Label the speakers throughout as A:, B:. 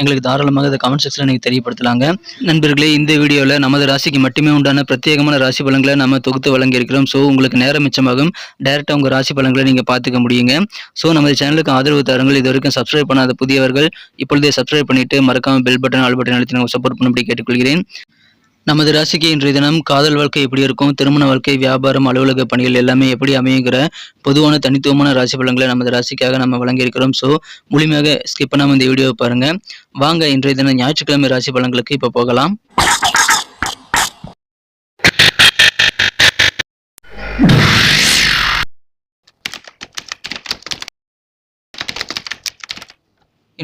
A: எங்களுக்கு தாராளமாக அதை கமெண்ட் செக்ஷனில் நீங்கள் தெரியப்படுத்தலாங்க. நண்பர்களே இந்த வீடியோவில் நமது ராசிக்கு மட்டுமே உண்டான பிரத்யேகமான ராசி பலன்களை நம்ம தொகுத்து வழங்கியிருக்கிறோம். ஸோ உங்களுக்கு நேரம் மிச்சமாகும். டைரெக்டாக உங்கள் ராசி பலன்களை நீங்கள் பார்த்துக்க முடியுங்க. ஸோ நமது சேனலுக்கு ஆதரவு தாருங்கள். இது வரைக்கும் சப்ஸ்கிரைப் பண்ணாத புதியவர்கள் இப்பொழுதே சப்ஸ்கிரைப் பண்ணிட்டு மறக்காமல் பெல் பட்டன் ஆல் பட்டன் அழுத்தி நாங்கள் சப்போர்ட் பண்ணும்படி கேட்டுக்கொள்கிறேன். நமது ராசிக்கு இன்றைய தினம் காதல் வாழ்க்கை எப்படி இருக்கும்? திருமண வாழ்க்கை வியாபாரம் அலுவலக பணிகள் எல்லாமே எப்படி அமையுங்கிற பொதுவான தனித்துவமான ராசி பலன்களை நமது ராசிக்காக நம்ம வழங்கியிருக்கிறோம். ஸோ முழுமையாக ஸ்கிப் பண்ணாமல் இந்த வீடியோவை பாருங்க. வாங்க இன்றைய தினம் ஞாயிற்றுக்கிழமை ராசி பலன்களுக்கு இப்போ போகலாம்.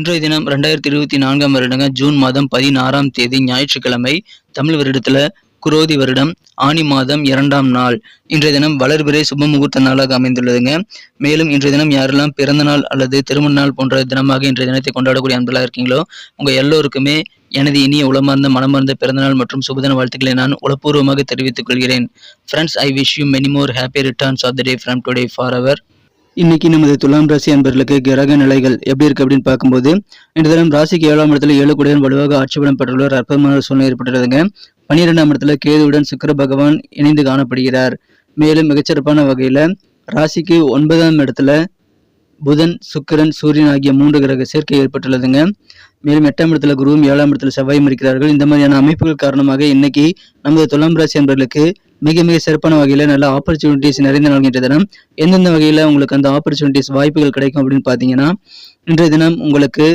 A: இன்றைய தினம் ரெண்டாயிரத்தி இருபத்தி நான்காம் வருடங்க ஜூன் மாதம் பதினாறாம் தேதி ஞாயிற்றுக்கிழமை தமிழ் வருடத்துல குரோதி வருடம் ஆனி மாதம் இரண்டாம் நாள். இன்றைய தினம் வளர்பிறை சுப முகூர்த்த நாளாக அமைந்துள்ளதுங்க. மேலும் இன்றைய தினம் யாரெல்லாம் பிறந்த நாள் அல்லது திருமண நாள் போன்ற தினமாக இன்றைய தினத்தை கொண்டாடக்கூடிய அன்பர்களாக இருக்கீங்களோ உங்க எல்லோருக்குமே எனது இனிய உளமார்ந்த மனமார்ந்த பிறந்தநாள் மற்றும் சுபதின வாழ்த்துக்களை நான் உளப்பூர்வமாக தெரிவித்துக் கொள்கிறேன். Friends I wish you many more happy returns of the day from today for our இன்னைக்கு நமது துலாம் ராசி அன்பர்களுக்கு கிரக நிலைகள் எப்படி இருக்கு அப்படின்னு பார்க்கும்போது இந்த தினம் ராசிக்கு ஏழாம் இடத்துல ஏழு கூடையன் வலுவாக ஆட்சி பலம் பெற்றுள்ள அற்புதமான சூழ்நிலை ஏற்பட்டுள்ளதுங்க பன்னிரெண்டாம் இடத்துல கேதுவுடன் சுக்கர பகவான் இணைந்து காணப்படுகிறார். மேலும் மிகச்சிறப்பான வகையில ராசிக்கு ஒன்பதாம் இடத்துல புதன் சுக்கிரன் சூரியன் ஆகிய மூன்று கிரக சேர்க்கை ஏற்பட்டுள்ளதுங்க. மேலும் எட்டாம் இடத்துல குருவும் ஏழாம் இடத்துல செவ்வாயும் இருக்கிறார்கள். இந்த மாதிரியான அமைப்புகள் காரணமாக இன்னைக்கு நமது துலாம் ராசி அன்பர்களுக்கு மிக மிக சிறப்பான வகையில் நல்ல ஆப்பர்ச்சுனிட்டிஸ் நிறைந்த நாள் இன்றைய தினம். எந்தெந்த வகையில் உங்களுக்கு அந்த ஆப்பர்ச்சுனிட்டிஸ் வாய்ப்புகள் கிடைக்கும் அப்படின்னு பார்த்தீங்கன்னா இன்றைய தினம் உங்களுக்கு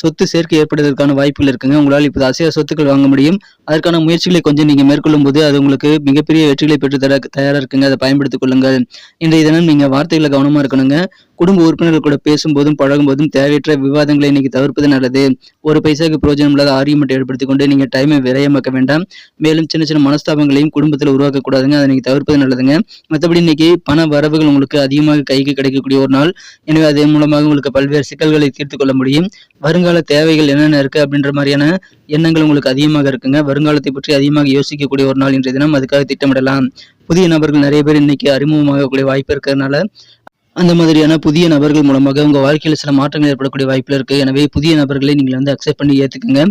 A: சொத்து சேர்க்கை ஏற்படுவதற்கான வாய்ப்புகள் இருக்குங்க. உங்களால் இப்போ அசைய சொத்துக்கள் வாங்க முடியும். அதற்கான முயற்சிகளை கொஞ்சம் நீங்கள் மேற்கொள்ளும் போது அது உங்களுக்கு மிகப்பெரிய வெற்றிகளை பெற்று தர தயாராக இருக்குங்க. அதை பயன்படுத்திக் கொள்ளுங்கள். இன்றைய தினம் நீங்கள் வார்த்தைகளை கவனமாக இருக்கணுங்க. குடும்ப உறுப்பினர்கள் கூட பேசும்போதும் பழகும்போதும் தேவையற்ற விவாதங்களை இன்னைக்கு தவிர்ப்பது நல்லது. ஒரு பைசாக்கு பிரயோஜனம் இல்லாத ஆரியமெண்ட் ஏற்படுத்தி கொண்டு நீங்க டைமை விரயமாக்க வேண்டாம். மேலும் சின்ன சின்ன மனஸ்தாபங்களையும் குடும்பத்தில் உருவாக்க கூடாதுங்க. அதை நீங்க தவிர்ப்பது நல்லதுங்க. மற்றபடி இன்னைக்கு பண வரவுகள் உங்களுக்கு அதிகமாக கைக்கு கிடைக்கக்கூடிய ஒரு நாள். எனவே அதன் மூலமாக உங்களுக்கு பல்வேறு சிக்கல்களை தீர்த்து கொள்ள முடியும். வருங்கால தேவைகள் என்னென்ன இருக்கு அப்படின்ற மாதிரியான எண்ணங்கள் உங்களுக்கு அதிகமாக இருக்குங்க. வருங்காலத்தை பற்றி அதிகமாக யோசிக்கக்கூடிய ஒரு நாள் இன்றைய தினம். அதுக்காக திட்டமிடலாம். புதிய நபர்கள் நிறைய பேர் இன்னைக்கு அறிமுகமாகக்கூடிய வாய்ப்பு இருக்கிறதுனால அந்த மாதிரியான புதிய நபர்கள் மூலமாக உங்கள் வாழ்க்கையில் சில மாற்றங்கள் ஏற்படக்கூடிய வாய்ப்பில் இருக்குது எனவே புதிய நபர்களை நீங்கள் வந்து அக்செப்ட் பண்ணி ஏற்றுக்குங்க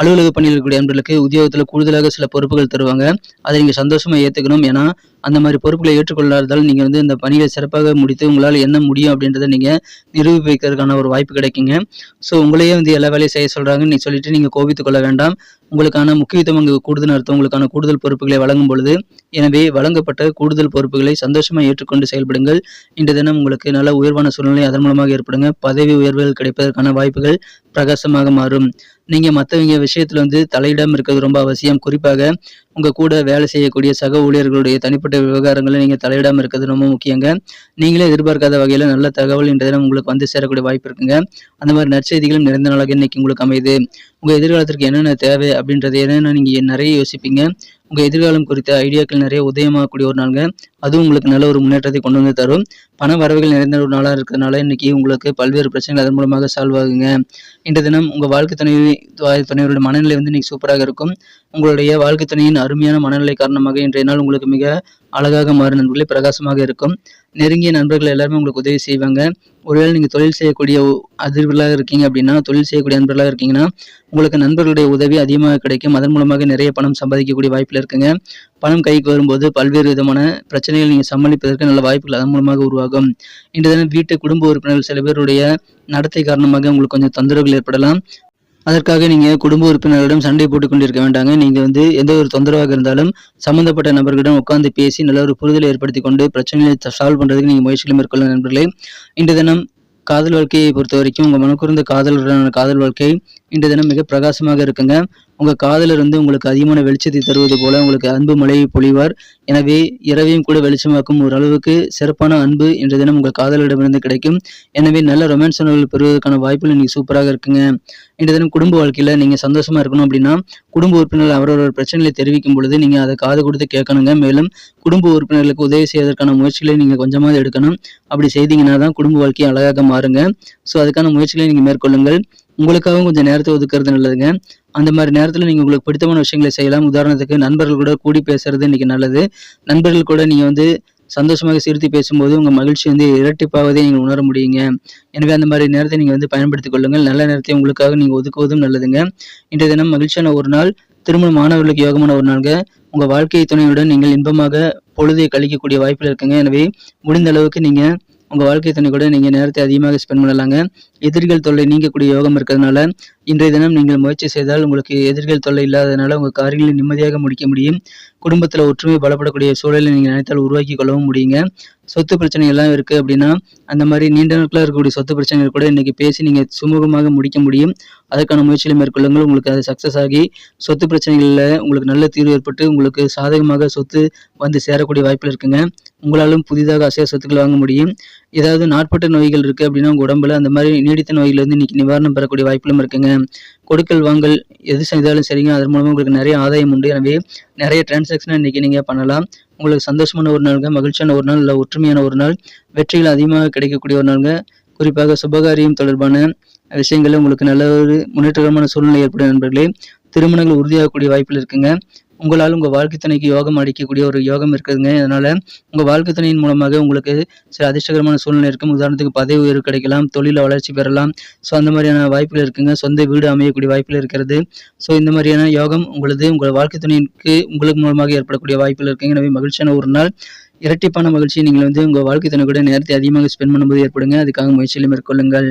A: அலுவலக பணியில் இருக்கக்கூடிய நபர்களுக்கு உத்தியோகத்தில் கூடுதலாக சில பொறுப்புகள் தருவாங்க. அதை நீங்கள் சந்தோஷமாக ஏற்றுக்கணும் ஏன்னா அந்த மாதிரி பொறுப்புகளை ஏற்றுக்கொள்ளாததால் நீங்கள் வந்து இந்த பணியை சிறப்பாக முடித்து உங்களால் என்ன முடியும் அப்படின்றத நீங்கள் நிரூபிக்கிறதுக்கான ஒரு வாய்ப்பு கிடைக்குங்க. ஸோ உங்களையே வந்து எல்லா வேலையும் செய்ய சொல்கிறாங்க நீ சொல்லிட்டு நீங்கள் கோபித்துக் கொள்ள வேண்டாம். உங்களுக்கான முக்கியத்துவம் அங்கு கூடுதல் அர்த்தம் உங்களுக்கான கூடுதல் பொறுப்புகளை வழங்கும் பொழுது எனவே வழங்கப்பட்ட கூடுதல் பொறுப்புகளை சந்தோஷமாக ஏற்றுக்கொண்டு செயல்படுங்கள். இன்று தினம் உங்களுக்கு நல்ல உயர்வான சூழ்நிலை அதன் மூலமாக ஏற்படுங்க. பதவி உயர்வுகள் கிடைப்பதற்கான வாய்ப்புகள் பிரகாசமாக மாறும். நீங்க மற்றவங்க விஷயத்துல வந்து தலையிடம் இருக்கிறது ரொம்ப அவசியம். குறிப்பாக உங்க கூட வேலை செய்யக்கூடிய சக ஊழியர்களுடைய தனிப்பட்ட விவகாரங்களை நீங்க தலையிடாமல் இருக்கிறது ரொம்ப முக்கியங்க. நீங்களே எதிர்பார்க்காத வகையில நல்ல தகவல் இன்றைய தினம் உங்களுக்கு வந்து சேரக்கூடிய வாய்ப்பு இருக்குங்க. அந்த மாதிரி நற்செய்திகளும் நிறைந்த நாளாக இன்னைக்கு உங்களுக்கு அமையுது. உங்க எதிர்காலத்திற்கு என்னென்ன தேவை அப்படின்றது என்னென்ன நீங்க நிறைய யோசிப்பீங்க. உங்கள் எதிர்காலம் குறித்த ஐடியாக்கள் நிறைய உதயமாகக்கூடிய ஒரு நாளுங்க. அதுவும் உங்களுக்கு நல்ல ஒரு முன்னேற்றத்தை கொண்டு வந்து தரும். பண வரவுகள் நிறைந்த ஒரு நாளாக இருக்கிறதுனால இன்னைக்கு உங்களுக்கு பல்வேறு பிரச்சனைகள் அதன் மூலமாக சால்வ் ஆகுங்க. இன்றைய தினம் உங்கள் வாழ்க்கை துணைவி துணைவருடைய மனநிலை வந்து இன்னைக்கு சூப்பராக இருக்கும். உங்களுடைய வாழ்க்கை துணையின் அருமையான மனநிலை காரணமாக இன்றைய நாள் உங்களுக்கு மிக அழகாக மாறும் நண்பர்களே பிரகாசமாக இருக்கும். நெருங்கிய நண்பர்கள் எல்லாருமே உங்களுக்கு உதவி செய்வாங்க. ஒருவேளை நீங்கள் தொழில் செய்யக்கூடிய அதிர்வுகளாக இருக்கீங்க அப்படின்னா தொழில் செய்யக்கூடிய நண்பர்களாக இருக்கீங்கன்னா உங்களுக்கு நண்பர்களுடைய உதவி அதிகமாக கிடைக்கும். அதன் மூலமாக நிறைய பணம் சம்பாதிக்கக்கூடிய வாய்ப்பில் இருக்குங்க. பணம் கைக்கு வரும்போது பல்வேறு விதமான பிரச்சனைகள் நீங்கள் சமாளிப்பதற்கு நல்ல வாய்ப்புகள் அதன் மூலமாக உருவாகும். இன்று தினம் வீட்டு குடும்ப உறுப்பினர்கள் சில பேருடைய நடத்தை காரணமாக உங்களுக்கு கொஞ்சம் தொந்தரவுகள் ஏற்படலாம். அதற்காக நீங்கள் குடும்ப உறுப்பினர்களிடம் சண்டை போட்டுக் கொண்டிருக்க வேண்டாங்க. நீங்கள் வந்து எந்த ஒரு தொந்தரவாக இருந்தாலும் சம்பந்தப்பட்ட நபர்களிடம் உட்கார்ந்து பேசி நல்ல ஒரு புரிதலை ஏற்படுத்தி கொண்டு பிரச்சனைகளை சால்வ் பண்ணுறதுக்கு நீங்கள் முயற்சிகளை மேற்கொள்ள நண்பர்களே. இன்று தினம் காதல் வாழ்க்கையை பொறுத்த வரைக்கும் உங்கள் மனக்குறந்த காதலுடனான காதல் வாழ்க்கை இன்று தினம் மிக பிரகாசமாக இருக்குங்க. உங்கள் காதலர் வந்து உங்களுக்கு அதிகமான வெளிச்சத்தை தருவது போல உங்களுக்கு அன்பு மழையை பொழிவார். எனவே இரவையும் கூட வெளிச்சமாக்கும் ஓரளவுக்கு சிறப்பான அன்பு இன்று தினம் உங்கள் காதலரிடமிருந்து கிடைக்கும். எனவே நல்ல ரொமான்ஸ் உணர்வுகள் பெறுவதற்கான வாய்ப்புகள் இன்னைக்கு சூப்பராக இருக்குங்க. இன்று தினம் குடும்ப வாழ்க்கையில் நீங்கள் சந்தோஷமா இருக்கணும் அப்படின்னா குடும்ப உறுப்பினர்கள் அவரவர் பிரச்சனைகளை தெரிவிக்கும் பொழுது நீங்கள் அதை காது கொடுத்து கேட்கணுங்க. மேலும் குடும்ப உறுப்பினர்களுக்கு உதவி செய்வதற்கான முயற்சிகளை நீங்கள் கொஞ்சமாவது எடுக்கணும். அப்படி செய்தீங்கன்னா தான் குடும்ப வாழ்க்கையை அழகாக மாறுங்க. ஸோ அதுக்கான முயற்சிகளை நீங்கள் மேற்கொள்ளுங்கள். உங்களுக்காகவும் கொஞ்சம் நேரத்தை ஒதுக்குறது நல்லதுங்க. அந்த மாதிரி நேரத்தில் நீங்கள் உங்களுக்கு பிடித்தமான விஷயங்களை செய்யலாம். உதாரணத்துக்கு நண்பர்கள் கூட கூடி பேசுறது இன்னைக்கு நல்லது. நண்பர்கள் கூட நீங்கள் வந்து சந்தோஷமாக சிரித்து பேசும்போது உங்கள் மகிழ்ச்சி வந்து இரட்டிப்பாவதே நீங்கள் உணர முடியுங்க. எனவே அந்த மாதிரி நேரத்தை நீங்கள் வந்து பயன்படுத்திக் கொள்ளுங்கள். நல்ல நேரத்தை உங்களுக்காக நீங்கள் ஒதுக்குவதும் நல்லதுங்க. இன்றைய தினம் மகிழ்ச்சியான ஒரு நாள் திருமண மாணவர்களுக்கு யோகமான ஒரு நாளுங்க. உங்கள் வாழ்க்கை துணையுடன் நீங்கள் இன்பமாக பொழுதை கழிக்கக்கூடிய வாய்ப்பில் இருக்குங்க. எனவே முடிந்த அளவுக்கு நீங்கள் உங்கள் வாழ்க்கை துணை கூட நீங்கள் நேரத்தை அதிகமாக ஸ்பெண்ட் பண்ணலாங்க. எதிரிகள் தொல்லை நீங்கக்கூடிய யோகம் இருக்கிறதுனால இன்றைய தினம் நீங்கள் முயற்சி செய்தால் உங்களுக்கு எதிரிகள் தொல்லை இல்லாததுனால உங்கள் காரியங்களை நிம்மதியாக முடிக்க முடியும். குடும்பத்தில் ஒற்றுமை பலப்படக்கூடிய சூழலை நீங்கள் நினைத்தால் உருவாக்கி கொள்ளவும் முடியுங்க. சொத்து பிரச்சனை எல்லாம் இருக்குது அப்படின்னா அந்த மாதிரி நீண்ட நாட்களாக இருக்கக்கூடிய சொத்து பிரச்சனைகள் கூட இன்னைக்கு பேசி நீங்கள் சுமூகமாக முடிக்க முடியும். அதற்கான முயற்சிகளை மேற்கொள்ளுங்கள். உங்களுக்கு அது சக்ஸஸ் ஆகி சொத்து பிரச்சனைகளில் உங்களுக்கு நல்ல தீர்வு ஏற்பட்டு உங்களுக்கு சாதகமாக சொத்து வந்து சேரக்கூடிய வாய்ப்பில் இருக்குங்க. உங்களாலும் புதிதாக அசைய சொத்துக்கள் வாங்க முடியும். ஏதாவது நாட்பட்ட நோய்கள் இருக்குது அப்படின்னா உங்கள் உடம்புல அந்த மாதிரி நீடித்த நோய்கள் வந்து இன்னைக்கு நிவாரணம் பெறக்கூடிய வாய்ப்பிலும் இருக்குங்க. கொடுக்கல் வாங்கல் எது செய்தாலும் சரிங்க. அதன் மூலமாக உங்களுக்கு நிறைய ஆதாயம் உண்டு. எனவே நிறைய டிரான்சாக்ஷனை இன்னைக்கு நீங்கள் பண்ணலாம். உங்களுக்கு சந்தோஷமான ஒரு நாளுங்க மகிழ்ச்சியான ஒரு நாள் இல்லை ஒற்றுமையான ஒரு நாள் வெற்றிகள் அதிகமாக கிடைக்கக்கூடிய ஒரு நாளுங்க. குறிப்பாக சுபகாரியம் தொடர்பான விஷயங்களில் உங்களுக்கு நல்ல ஒரு முன்னேற்றகரமான சூழ்நிலை ஏற்படும் நண்பர்களே. திருமணங்கள் உறுதியாகக்கூடிய வாய்ப்பில் இருக்குங்க. உங்களால் உங்கள் வாழ்க்கை துணைக்கு யோகம் அடிக்கக்கூடிய ஒரு யோகம் இருக்குதுங்க. அதனால் உங்கள் வாழ்க்கை துணையின் மூலமாக உங்களுக்கு சில அதிர்ஷ்டகரமான சூழ்நிலை இருக்கும். உதாரணத்துக்கு பதவி உயர்வு கிடைக்கலாம் தொழிலில் வளர்ச்சி பெறலாம். ஸோ அந்த மாதிரியான வாய்ப்புகள் இருக்குங்க. சொந்த வீடு அமையக்கூடிய வாய்ப்பில் இருக்கிறது. ஸோ இந்த மாதிரியான யோகம் உங்களது உங்கள் வாழ்க்கை துணைக்கு உங்களுக்கு மூலமாக ஏற்படக்கூடிய வாய்ப்புகள் இருக்குங்க. எனவே மகிழ்ச்சியான ஒரு நாள். இரட்டிப்பான மகிழ்ச்சியை நீங்கள் வந்து உங்கள் வாழ்க்கை துணை கூட நேரத்தை அதிகமாக ஸ்பெண்ட் பண்ணும்போது ஏற்படுங்க. அதுக்காக முயற்சியில் மேற்கொள்ளுங்கள்.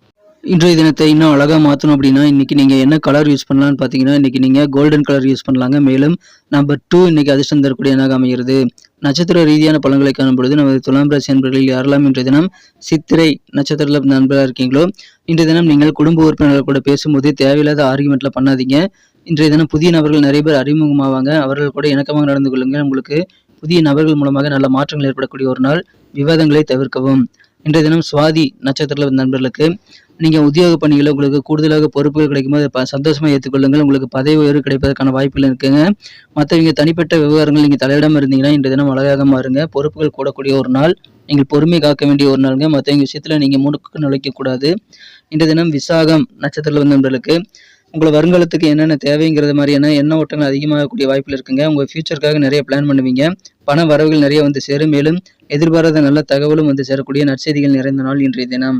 A: இன்றைய தினத்தை இன்னும் அழகாக மாற்றணும் அப்படின்னா இன்றைக்கி நீங்கள் என்ன கலர் யூஸ் பண்ணலாம்னு பார்த்தீங்கன்னா இன்றைக்கி நீங்கள் கோல்டன் கலர் யூஸ் பண்ணலாங்க. மேலும் நம்பர் டூ இன்றைக்கி அதிர்ஷ்டம் தரக்கூடிய என்னாக அமைகிறது? நட்சத்திர ரீதியான பலன்களை காணும் பொழுது நமது துலாம் ராசி நண்பர்களில் யாரெல்லாம் இன்றைய தினம் சித்திரை நட்சத்திரத்தில் நண்பராக இருக்கீங்களோ இன்றைய தினம் நீங்கள் குடும்ப உறுப்பினர்கள் கூட பேசும்போது தேவையில்லாத ஆர்குமெண்ட்டில் பண்ணாதீங்க. இன்றைய தினம் புதிய நபர்கள் நிறைய பேர் அறிமுகமாவாங்க. அவர்கள் கூட இணக்கமாக நடந்து கொள்ளுங்கள். உங்களுக்கு புதிய நபர்கள் மூலமாக நல்ல மாற்றங்கள் ஏற்படக்கூடிய ஒரு நாள். விவாதங்களை தவிர்க்கவும். இன்றைய தினம் சுவாதி நட்சத்திரத்தில் நண்பர்களுக்கு நீங்கள் உத்தியோக பணிகளை உங்களுக்கு கூடுதலாக பொறுப்புகள் கிடைக்கும்போது ப சந்தோஷமாக ஏற்றுக்கொள்ளுங்கள் உங்களுக்கு பதவி உயர்வு கிடைப்பதற்கான வாய்ப்புகள் இருக்குங்க. மற்றவங்க தனிப்பட்ட விவகாரங்கள் நீங்கள் தலையிடாமல் இருந்தீங்கன்னா இன்றைய தினம் அழகாக மாறுங்க பொறுப்புகள் கூடக்கூடிய ஒரு நாள். நீங்கள் பொறுமை காக்க வேண்டிய ஒரு நாளுங்க. மற்றவங்க விஷயத்தில் நீங்கள் முடுக்கு நுழைக்கக்கூடாது இன்றைய தினம் விசாகம் நட்சத்திரத்தில் வந்தவர்களுக்கு உங்களை வருங்காலத்துக்கு என்னென்ன தேவைங்கிறது மாதிரியான எண்ண ஓட்டங்கள் அதிகமாகக்கூடிய வாய்ப்பில் இருக்குங்க. உங்கள் ஃபியூச்சருக்காக நிறைய பிளான் பண்ணுவீங்க. பண வரவுகள் நிறைய வந்து சேரும். மேலும் எதிர்பாராத நல்ல தகவலும் வந்து சேரக்கூடிய நற்செய்திகள் நிறைந்த நாள் இன்றைய தினம்.